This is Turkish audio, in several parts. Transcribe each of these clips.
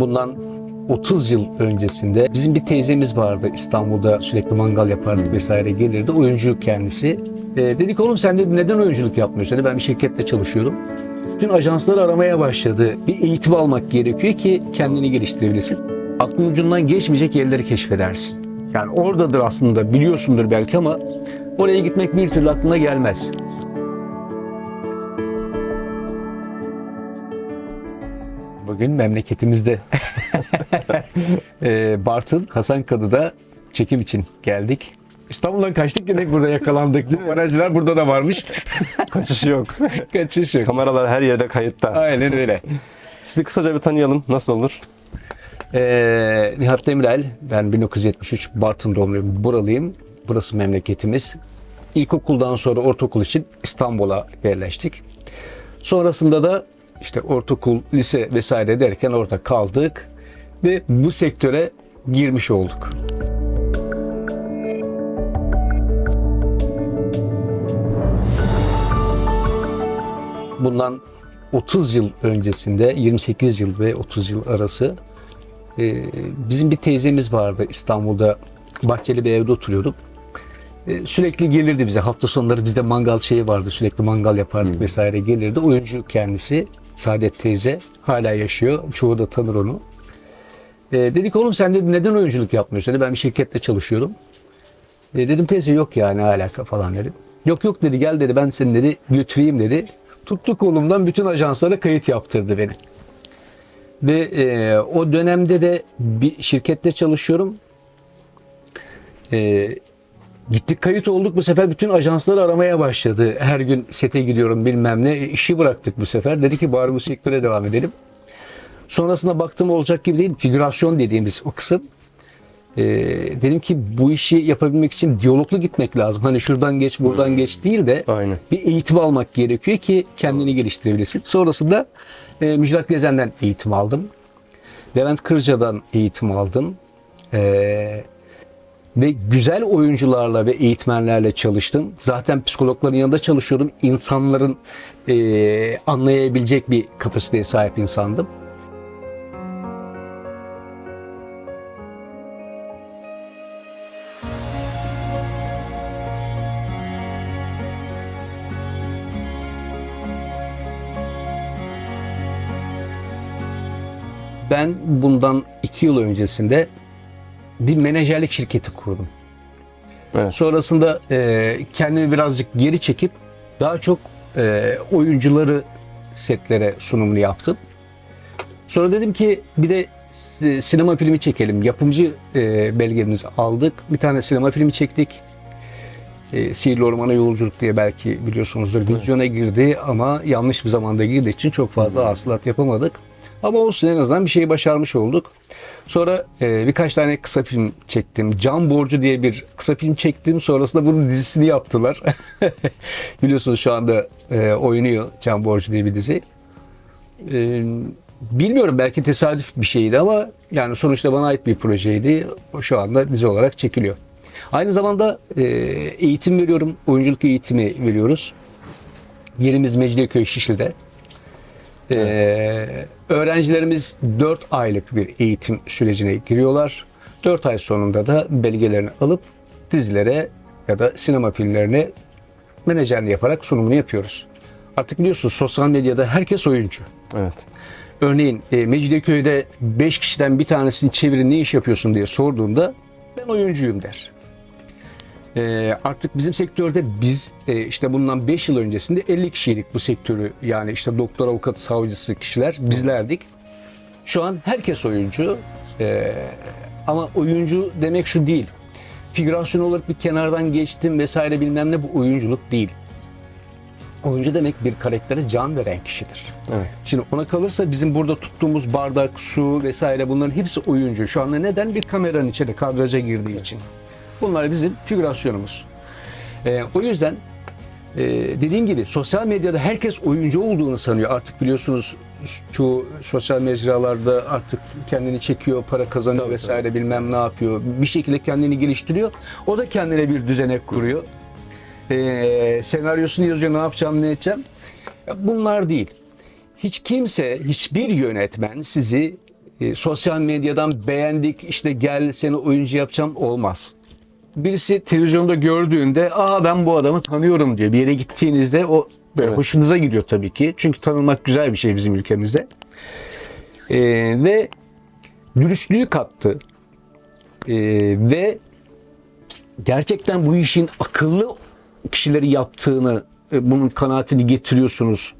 bundan 30 yıl öncesinde bizim bir teyzemiz vardı İstanbul'da sürekli mangal yapardık vesaire gelirdi. Oyuncu kendisi. E, dedik oğlum sen de neden oyunculuk yapmıyorsun? Dedi, ben bir şirkette çalışıyorum. Bütün ajansları aramaya başladı. Bir eğitim almak gerekiyor ki kendini geliştirebilirsin. Aklın ucundan geçmeyecek yerleri keşfedersin. Yani oradadır aslında biliyorsundur belki ama oraya gitmek bir türlü aklına gelmez. Bugün memleketimizde e, Bartın Hasankadı'da çekim için geldik. İstanbul'dan kaçtık demek burada yakalandık. Barajlar burada da varmış. Kaçış yok. Kaçış yok. Kameralar her yerde kayıtta. Aynen öyle. Sizi kısaca bir tanıyalım. Nasıl olur? Ee, Nihat Demirel, ben 1973 Bartın doğumluyum, buralıyım. Burası memleketimiz. İlkokuldan sonra ortaokul için İstanbul'a yerleştik. Sonrasında da işte ortaokul, lise vesaire derken orada kaldık ve bu sektöre girmiş olduk. Bundan 30 yıl öncesinde 28 yıl ve 30 yıl arası ee, bizim bir teyzemiz vardı İstanbul'da bahçeli bir evde oturuyorduk. Ee, sürekli gelirdi bize hafta sonları bizde mangal şeyi vardı sürekli mangal yapardık vesaire gelirdi. Oyuncu kendisi Saadet teyze hala yaşıyor çoğu da tanır onu. Ee, dedik oğlum sen de neden oyunculuk yapmıyorsun? Dedi, ben bir şirkette çalışıyorum. Ee, dedim teyze yok yani alaka falan dedim. Yok yok dedi gel dedi ben seni dedi götüreyim dedi. Tuttu kolumdan bütün ajanslara kayıt yaptırdı beni. Ve e, o dönemde de bir şirkette çalışıyorum. E, gittik kayıt olduk bu sefer bütün ajanslar aramaya başladı. Her gün sete gidiyorum bilmem ne. İşi bıraktık bu sefer. Dedi ki bari bu sektöre devam edelim. Sonrasında baktım olacak gibi değil. Figürasyon dediğimiz o kısım. E, dedim ki bu işi yapabilmek için diyaloglu gitmek lazım. Hani şuradan geç buradan geç değil de Aynen. bir eğitim almak gerekiyor ki kendini geliştirebilirsin. Sonrasında e, Müjdat Gezen'den eğitim aldım. Levent Kırca'dan eğitim aldım. E, ve güzel oyuncularla ve eğitmenlerle çalıştım. Zaten psikologların yanında çalışıyordum. İnsanların e, anlayabilecek bir kapasiteye sahip insandım. Ben bundan iki yıl öncesinde bir menajerlik şirketi kurdum. Evet. Sonrasında e, kendimi birazcık geri çekip daha çok e, oyuncuları setlere sunumunu yaptım. Sonra dedim ki bir de si- sinema filmi çekelim. Yapımcı e, belgemizi aldık. Bir tane sinema filmi çektik. E, Sihirli Ormana Yolculuk diye belki biliyorsunuzdur. Vizyona girdi ama yanlış bir zamanda girdiği için çok fazla hasılat yapamadık. Ama olsun en azından bir şeyi başarmış olduk. Sonra e, birkaç tane kısa film çektim. Can Borcu diye bir kısa film çektim. Sonrasında bunun dizisini yaptılar. Biliyorsunuz şu anda e, oynuyor Can Borcu diye bir dizi. E, bilmiyorum belki tesadüf bir şeydi ama yani sonuçta bana ait bir projeydi. Şu anda dizi olarak çekiliyor. Aynı zamanda e, eğitim veriyorum. Oyunculuk eğitimi veriyoruz. Yerimiz Mecidiyeköy Şişli'de. Ee, öğrencilerimiz 4 aylık bir eğitim sürecine giriyorlar. 4 ay sonunda da belgelerini alıp dizilere ya da sinema filmlerine menajerliği yaparak sunumunu yapıyoruz. Artık biliyorsunuz sosyal medyada herkes oyuncu. Evet. Örneğin e, Mecidiyeköy'de 5 kişiden bir tanesini çevirin ne iş yapıyorsun diye sorduğunda ben oyuncuyum der. E, artık bizim sektörde biz e, işte bundan 5 yıl öncesinde 50 kişiydik bu sektörü. Yani işte doktor, avukat, savcısı kişiler bizlerdik. Şu an herkes oyuncu. E, ama oyuncu demek şu değil. Figürasyon olarak bir kenardan geçtim vesaire bilmem ne bu oyunculuk değil. Oyuncu demek bir karaktere can veren kişidir. Evet. Şimdi ona kalırsa bizim burada tuttuğumuz bardak, su vesaire bunların hepsi oyuncu. Şu anda neden? Bir kameranın içine kadraja girdiği için. Bunlar bizim figürasyonumuz. Ee, o yüzden e, dediğim gibi sosyal medyada herkes oyuncu olduğunu sanıyor. Artık biliyorsunuz çoğu sosyal mecralarda artık kendini çekiyor, para kazanıyor vesaire bilmem ne yapıyor. Bir şekilde kendini geliştiriyor. O da kendine bir düzenek kuruyor. Ee, senaryosunu yazıyor, ne yapacağım, ne edeceğim. Ya Bunlar değil. Hiç kimse, hiçbir yönetmen sizi e, sosyal medyadan beğendik işte gel seni oyuncu yapacağım olmaz. Birisi televizyonda gördüğünde aa ben bu adamı tanıyorum diyor. Bir yere gittiğinizde o böyle Evet. hoşunuza gidiyor tabii ki. Çünkü tanınmak güzel bir şey bizim ülkemizde. E, ve dürüstlüğü kattı. E, ve gerçekten bu işin akıllı kişileri yaptığını, e, bunun kanaatini getiriyorsunuz.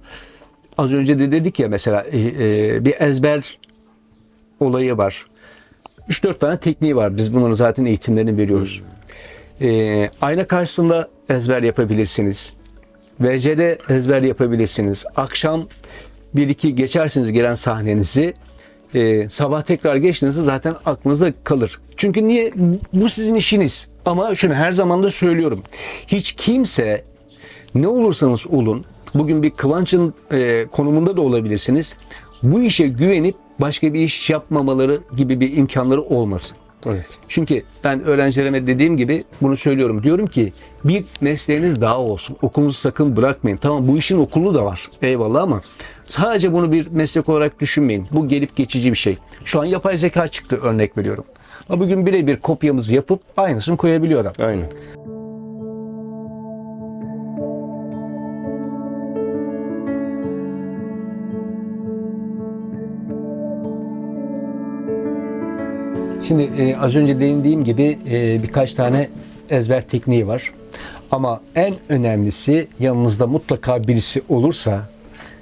Az önce de dedik ya mesela e, e, bir ezber olayı var. 3-4 tane tekniği var. Biz bunların zaten eğitimlerini veriyoruz. E, ayna karşısında ezber yapabilirsiniz. VC'de ezber yapabilirsiniz. Akşam bir iki geçersiniz gelen sahnenizi. e, sabah tekrar geçtiğinizde zaten aklınızda kalır. Çünkü niye? Bu sizin işiniz. Ama şunu her zaman da söylüyorum. Hiç kimse ne olursanız olun, bugün bir Kıvanç'ın e, konumunda da olabilirsiniz. Bu işe güvenip başka bir iş yapmamaları gibi bir imkanları olmasın. Evet. Çünkü ben öğrencilerime dediğim gibi bunu söylüyorum. Diyorum ki bir mesleğiniz daha olsun. Okulunuzu sakın bırakmayın. Tamam bu işin okulu da var. Eyvallah ama sadece bunu bir meslek olarak düşünmeyin. Bu gelip geçici bir şey. Şu an yapay zeka çıktı örnek veriyorum. Ama bugün birebir kopyamızı yapıp aynısını koyabiliyor adam. Aynen. Şimdi e, az önce değindiğim gibi e, birkaç tane ezber tekniği var. Ama en önemlisi yanınızda mutlaka birisi olursa,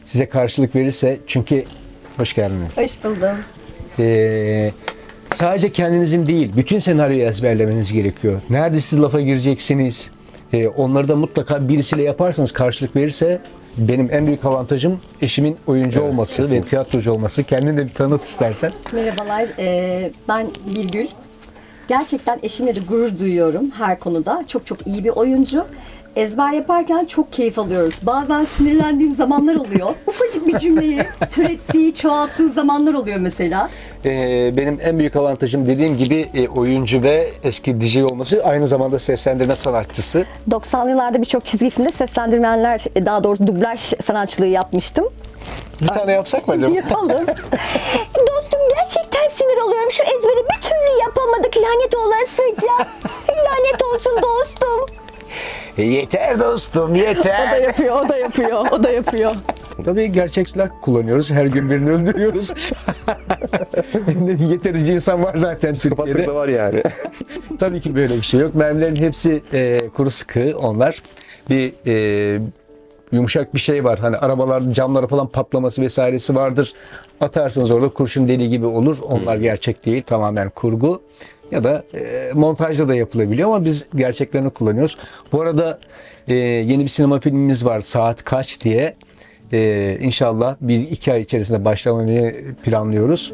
size karşılık verirse çünkü hoş geldiniz. Hoş buldum. Ee, sadece kendinizin değil, bütün senaryoyu ezberlemeniz gerekiyor. Nerede siz lafa gireceksiniz? Ee, onları da mutlaka birisiyle yaparsanız karşılık verirse benim en büyük avantajım eşimin oyuncu Evet, olması ve kesinlikle. tiyatrocu olması. Kendini de bir tanıt istersen. Merhabalar. Ee, ben Birgül. Gerçekten eşimle de gurur duyuyorum her konuda. Çok çok iyi bir oyuncu. Ezber yaparken çok keyif alıyoruz. Bazen sinirlendiğim zamanlar oluyor. Ufacık bir cümleyi türettiği, çoğalttığı zamanlar oluyor mesela. Ee, benim en büyük avantajım dediğim gibi e, oyuncu ve eski DJ olması. Aynı zamanda seslendirme sanatçısı. 90'lı yıllarda birçok çizgi filmde seslendirmenler, e, daha doğrusu dublaj sanatçılığı yapmıştım. Bir tane yapsak mı acaba? Yapalım. Dostum gerçekten sinir oluyorum. Şu ezberi bir türlü yapamadık lanet olasıca. lanet olsun dostum. Yeter dostum O da yeter. yapıyor, o da yapıyor, o da yapıyor. Tabii gerçek silah kullanıyoruz. Her gün birini öldürüyoruz. Yeterince insan var zaten Kapattık Türkiye'de. da var yani. Tabii ki böyle bir şey yok. Mermilerin hepsi e, kuru sıkı onlar. Bir e, yumuşak bir şey var. Hani arabaların camları falan patlaması vesairesi vardır. Atarsınız orada kurşun deli gibi olur. Onlar gerçek değil. Tamamen kurgu. Ya da e, montajda da yapılabiliyor ama biz gerçeklerini kullanıyoruz. Bu arada e, yeni bir sinema filmimiz var. Saat Kaç diye. E, inşallah bir iki ay içerisinde başlamayı planlıyoruz.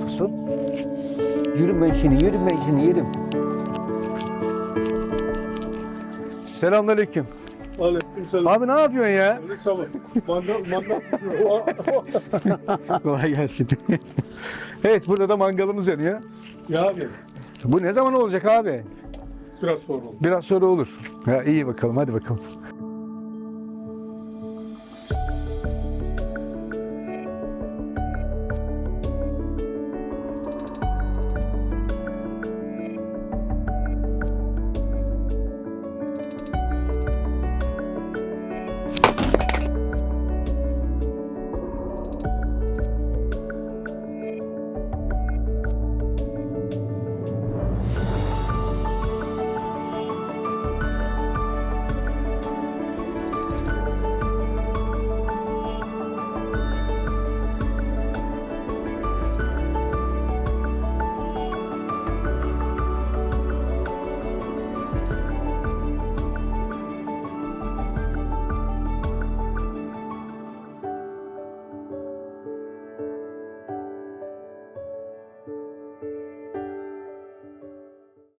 Tutsun. Yürüm ben şimdi, yürüm ben şimdi, yürüm. Selamünaleyküm. Aleykümselam. Abi ne yapıyorsun ya? Mandal, mandal. Kolay gelsin. evet burada da mangalımız yanıyor. ya abi, Bu ne zaman olacak abi? biraz sonra oldu. Biraz sonra olur. Ya iyi bakalım hadi bakalım.